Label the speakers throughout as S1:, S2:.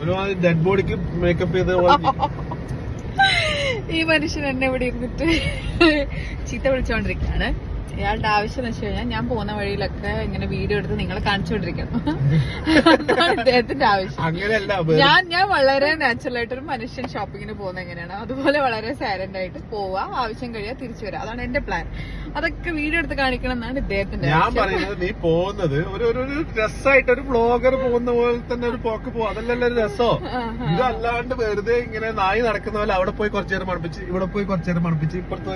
S1: ഒരുമാതിരി ഡെഡ് ബോഡിക്ക് മേക്കപ്പ് ചെയ്ത
S2: ഈ മനുഷ്യൻ എന്നെ ഇവിടെ ഇരുന്നിട്ട് ചീത്ത വിളിച്ചോണ്ടിരിക്കുകയാണ്. ഇയാളുടെ ആവശ്യം എന്ന് വെച്ച് കഴിഞ്ഞാൽ ഞാൻ പോകുന്ന വഴിയിലൊക്കെ ഇങ്ങനെ വീഡിയോ എടുത്ത് നിങ്ങളെ കാണിച്ചുകൊണ്ടിരിക്കണം അദ്ദേഹത്തിന്റെ ആവശ്യം. ഞാൻ ഞാൻ വളരെ നാച്ചുറൽ ആയിട്ട് ഒരു മനുഷ്യൻ ഷോപ്പിങ്ങിന് പോകുന്ന എങ്ങനെയാണ്? അതുപോലെ വളരെ സൈലന്റ് ആയിട്ട് പോവാ ആവശ്യം കഴിയാ തിരിച്ചു വരാം അതാണ് എന്റെ പ്ലാൻ അതൊക്കെ വീഡിയോ എടുത്ത് കാണിക്കണം എന്നാണ് ഇദ്ദേഹത്തിന്റെ
S1: ഞാൻ. പറയുന്നത് നീ പോകുന്നത് ഒരു ഒരു രസമായിട്ട് ഒരു ബ്ലോഗർ പോകുന്ന പോലെ തന്നെ ഒരു പോക്ക് പോവാ. അതല്ലല്ലോ ഒരു രസോ? ഇതല്ലാണ്ട് വെറുതെ ഇങ്ങനെ നായി നടക്കുന്ന പോലെ അവിടെ പോയി കുറച്ചേരം മണപ്പിച്ച് ഇവിടെ പോയി കുറച്ചേരം മണപ്പിച്ച് ഇപ്പുറത്ത്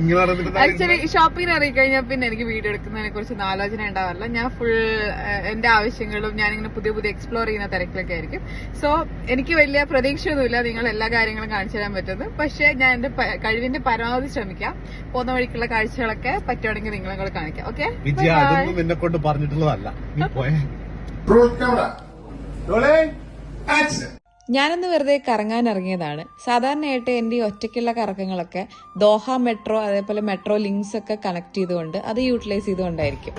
S1: ഇങ്ങനെ
S2: ആക്ച്വലി ഷോപ്പിംഗ് കഴിഞ്ഞാൽ പിന്നെ എനിക്ക് വീഡിയോ എടുക്കുന്നതിനെ കുറിച്ച് ആലോചന ഉണ്ടാവാറില്ല ഞാൻ ഫുൾ എന്റെ ആവശ്യങ്ങളും ഞാനിങ്ങനെ പുതിയ പുതിയ എക്സ്പ്ലോർ ചെയ്യുന്ന തിരക്കിലൊക്കെ ആയിരിക്കും. സോ എനിക്ക് വലിയ പ്രതീക്ഷയൊന്നുമില്ല നിങ്ങൾ എല്ലാ കാര്യങ്ങളും കാണിച്ചു തരാൻ പറ്റുന്നത്. പക്ഷേ ഞാൻ എന്റെ കഴിവിന്റെ പരമാവധി ശ്രമിക്കാം. പോകുന്ന വഴിക്കുള്ള കാഴ്ചകളൊക്കെ പറ്റുവാണെങ്കിൽ നിങ്ങളെ കൂടെ കാണിക്കാം. ഓക്കെ
S1: നിന്നെ കൊണ്ട് പറഞ്ഞിട്ടുള്ളതല്ല.
S2: ഞാനിന്ന് വെറുതെ കറങ്ങാൻ ഇറങ്ങിയതാണ്. സാധാരണയായിട്ട് എന്റെ ഈ ഒറ്റയ്ക്കുള്ള കറക്കങ്ങളൊക്കെ ദോഹ മെട്രോ അതേപോലെ മെട്രോ ലിങ്ക്സ് ഒക്കെ കണക്ട് ചെയ്തുകൊണ്ട് അത് യൂട്ടിലൈസ് ചെയ്തുകൊണ്ടായിരിക്കും.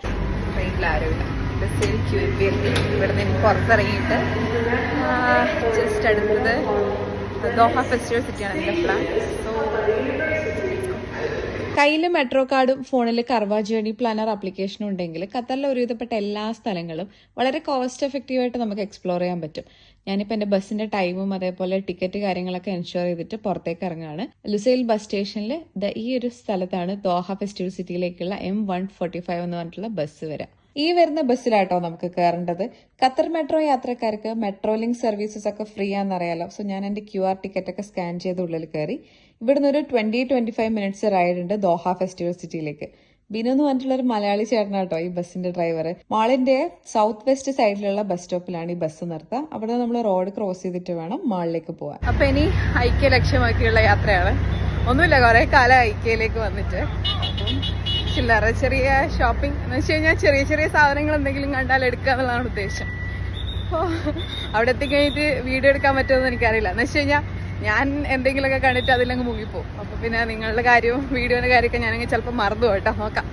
S2: ഇവിടെ നിന്ന് പുറത്തിറങ്ങിയിട്ട് ജസ്റ്റ് അടുത്തത് ദോഹ ഫെസ്റ്റിവൽ സിറ്റിയാണ് എന്റെ പ്ലാൻ സോ കയ്യിൽ മെട്രോ കാർഡും ഫോണിൽ കർവ ജേണി പ്ലാനർ ആപ്ലിക്കേഷനും ഉണ്ടെങ്കിൽ ഖത്തറിലെ ഒരുവിധപ്പെട്ട എല്ലാ സ്ഥലങ്ങളും വളരെ കോസ്റ്റ് എഫക്റ്റീവായിട്ട് നമുക്ക് എക്സ്പ്ലോർ ചെയ്യാൻ പറ്റും. ഞാനിപ്പോൾ എന്റെ ബസ്സിന്റെ ടൈമും അതേപോലെ ടിക്കറ്റ് കാര്യങ്ങളൊക്കെ എൻഷുർ ചെയ്തിട്ട് പുറത്തേക്ക് ഇറങ്ങുകയാണ്. ലുസൈൽ ബസ് സ്റ്റേഷനിൽ ഈ ഒരു സ്ഥലത്താണ് ദോഹ ഫെസ്റ്റിവൽ സിറ്റിയിലേക്കുള്ള എം വൺ ഫോർട്ടി ഫൈവ് എന്ന് പറഞ്ഞിട്ടുള്ള ബസ് വരാം ഈ വരുന്ന ബസ്സിലാട്ടോ നമുക്ക് കയറേണ്ടത് ഖത്തർ മെട്രോ യാത്രക്കാർക്ക് മെട്രോ ലിങ്ക് സർവീസസ് ഒക്കെ ഫ്രീ ആണെന്നറിയാലോ. സോ ഞാൻ എന്റെ ക്യു ആർ ടിക്കറ്റ് ഒക്കെ സ്കാൻ ചെയ്ത് ഉള്ളിൽ കയറി ഇവിടുന്ന് ഒരു twenty twenty five minutes ride ഉണ്ട് ദോഹ ഫെസ്റ്റിവൽ സിറ്റിയിലേക്ക് ബിനു എന്ന് പറഞ്ഞിട്ടുള്ള ഒരു മലയാളി ചേട്ടനാട്ടോ ഈ ബസ്സിന്റെ ഡ്രൈവർ മാളിന്റെ സൗത്ത് വെസ്റ്റ് സൈഡിലുള്ള ബസ് സ്റ്റോപ്പിലാണ് ഈ ബസ് നിർത്തുക അവിടെ നമ്മൾ റോഡ് ക്രോസ് ചെയ്തിട്ട് വേണം മാളിലേക്ക് പോവാൻ. അപ്പൊ ഇനി ഐക്യ ലക്ഷ്യമാക്കിയുള്ള യാത്രയാണ്. ഒന്നുമില്ല കുറെ കാലം ഐക്യയിലേക്ക് വന്നിട്ട്. ചില്ലറ ചെറിയ ഷോപ്പിംഗ് എന്ന് വെച്ച് കഴിഞ്ഞാൽ ചെറിയ ചെറിയ സാധനങ്ങൾ എന്തെങ്കിലും കണ്ടാൽ എടുക്കുക എന്നുള്ളതാണ് ഉദ്ദേശം. അപ്പോൾ അവിടെ എത്തിക്കഴിഞ്ഞിട്ട് വീഡിയോ എടുക്കാൻ പറ്റുമെന്ന് എനിക്കറിയില്ല. എന്ന് വെച്ച് കഴിഞ്ഞാൽ ഞാൻ എന്തെങ്കിലുമൊക്കെ കണ്ടിട്ട് അതിലങ്ങ് മുങ്ങിപ്പോവും. അപ്പോൾ പിന്നെ നിങ്ങളുടെ കാര്യവും വീഡിയോയുടെ കാര്യമൊക്കെ ഞാനങ്ങ് ചിലപ്പോൾ മറന്നു കേട്ടോ. നോക്കാം.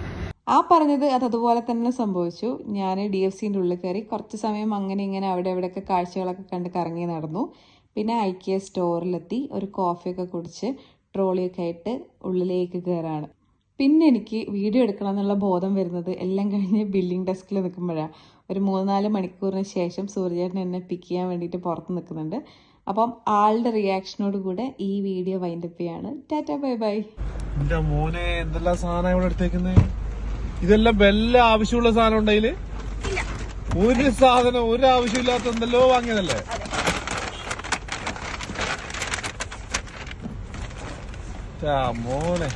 S2: ആ പറഞ്ഞത് അത് അതുപോലെ തന്നെ സംഭവിച്ചു. ഞാൻ ഡി എഫ് സിന്റെ ഉള്ളിൽ കയറി കുറച്ച് സമയം അങ്ങനെ ഇങ്ങനെ അവിടെ എവിടെയൊക്കെ കാഴ്ചകളൊക്കെ കണ്ട് കറങ്ങി നടന്നു. പിന്നെ ഐ കെ സ്റ്റോറിലെത്തി ഒരു കോഫിയൊക്കെ കുടിച്ച് ട്രോളിയൊക്കെ ആയിട്ട് ഉള്ളിലേക്ക് കയറാണ് പിന്നെ എനിക്ക് വീഡിയോ എടുക്കണം എന്നുള്ള ബോധം വരുന്നത് എല്ലാം കഴിഞ്ഞ് ബില്ലിംഗ് ഡെസ്കിൽ നിൽക്കുമ്പോഴാണ് ഒരു മൂന്ന് നാല് മണിക്കൂറിന് ശേഷം സൂര്യചേട്ടൻ എന്നെ പിക്ക് ചെയ്യാൻ വേണ്ടിയിട്ട് പുറത്ത് നിൽക്കുന്നുണ്ട്. അപ്പം ആളുടെ റിയാക്ഷനോട് കൂടെ ഈ വീഡിയോ വൈൻഡപ്പ് ചെയ്യാണ്. Tata bye bye.
S1: മോനെ എന്തെല്ലാം സാധനം ഇവിടെ എടുത്തേക്കുന്നത് ഇതെല്ലാം വല്ല ആവശ്യമുള്ള സാധനം ഉണ്ടെങ്കിൽ ഒരു സാധനം ഒരു ആവശ്യമില്ലാത്ത എന്തെല്ലോ വാങ്ങിയതല്ലേ? മോനെ.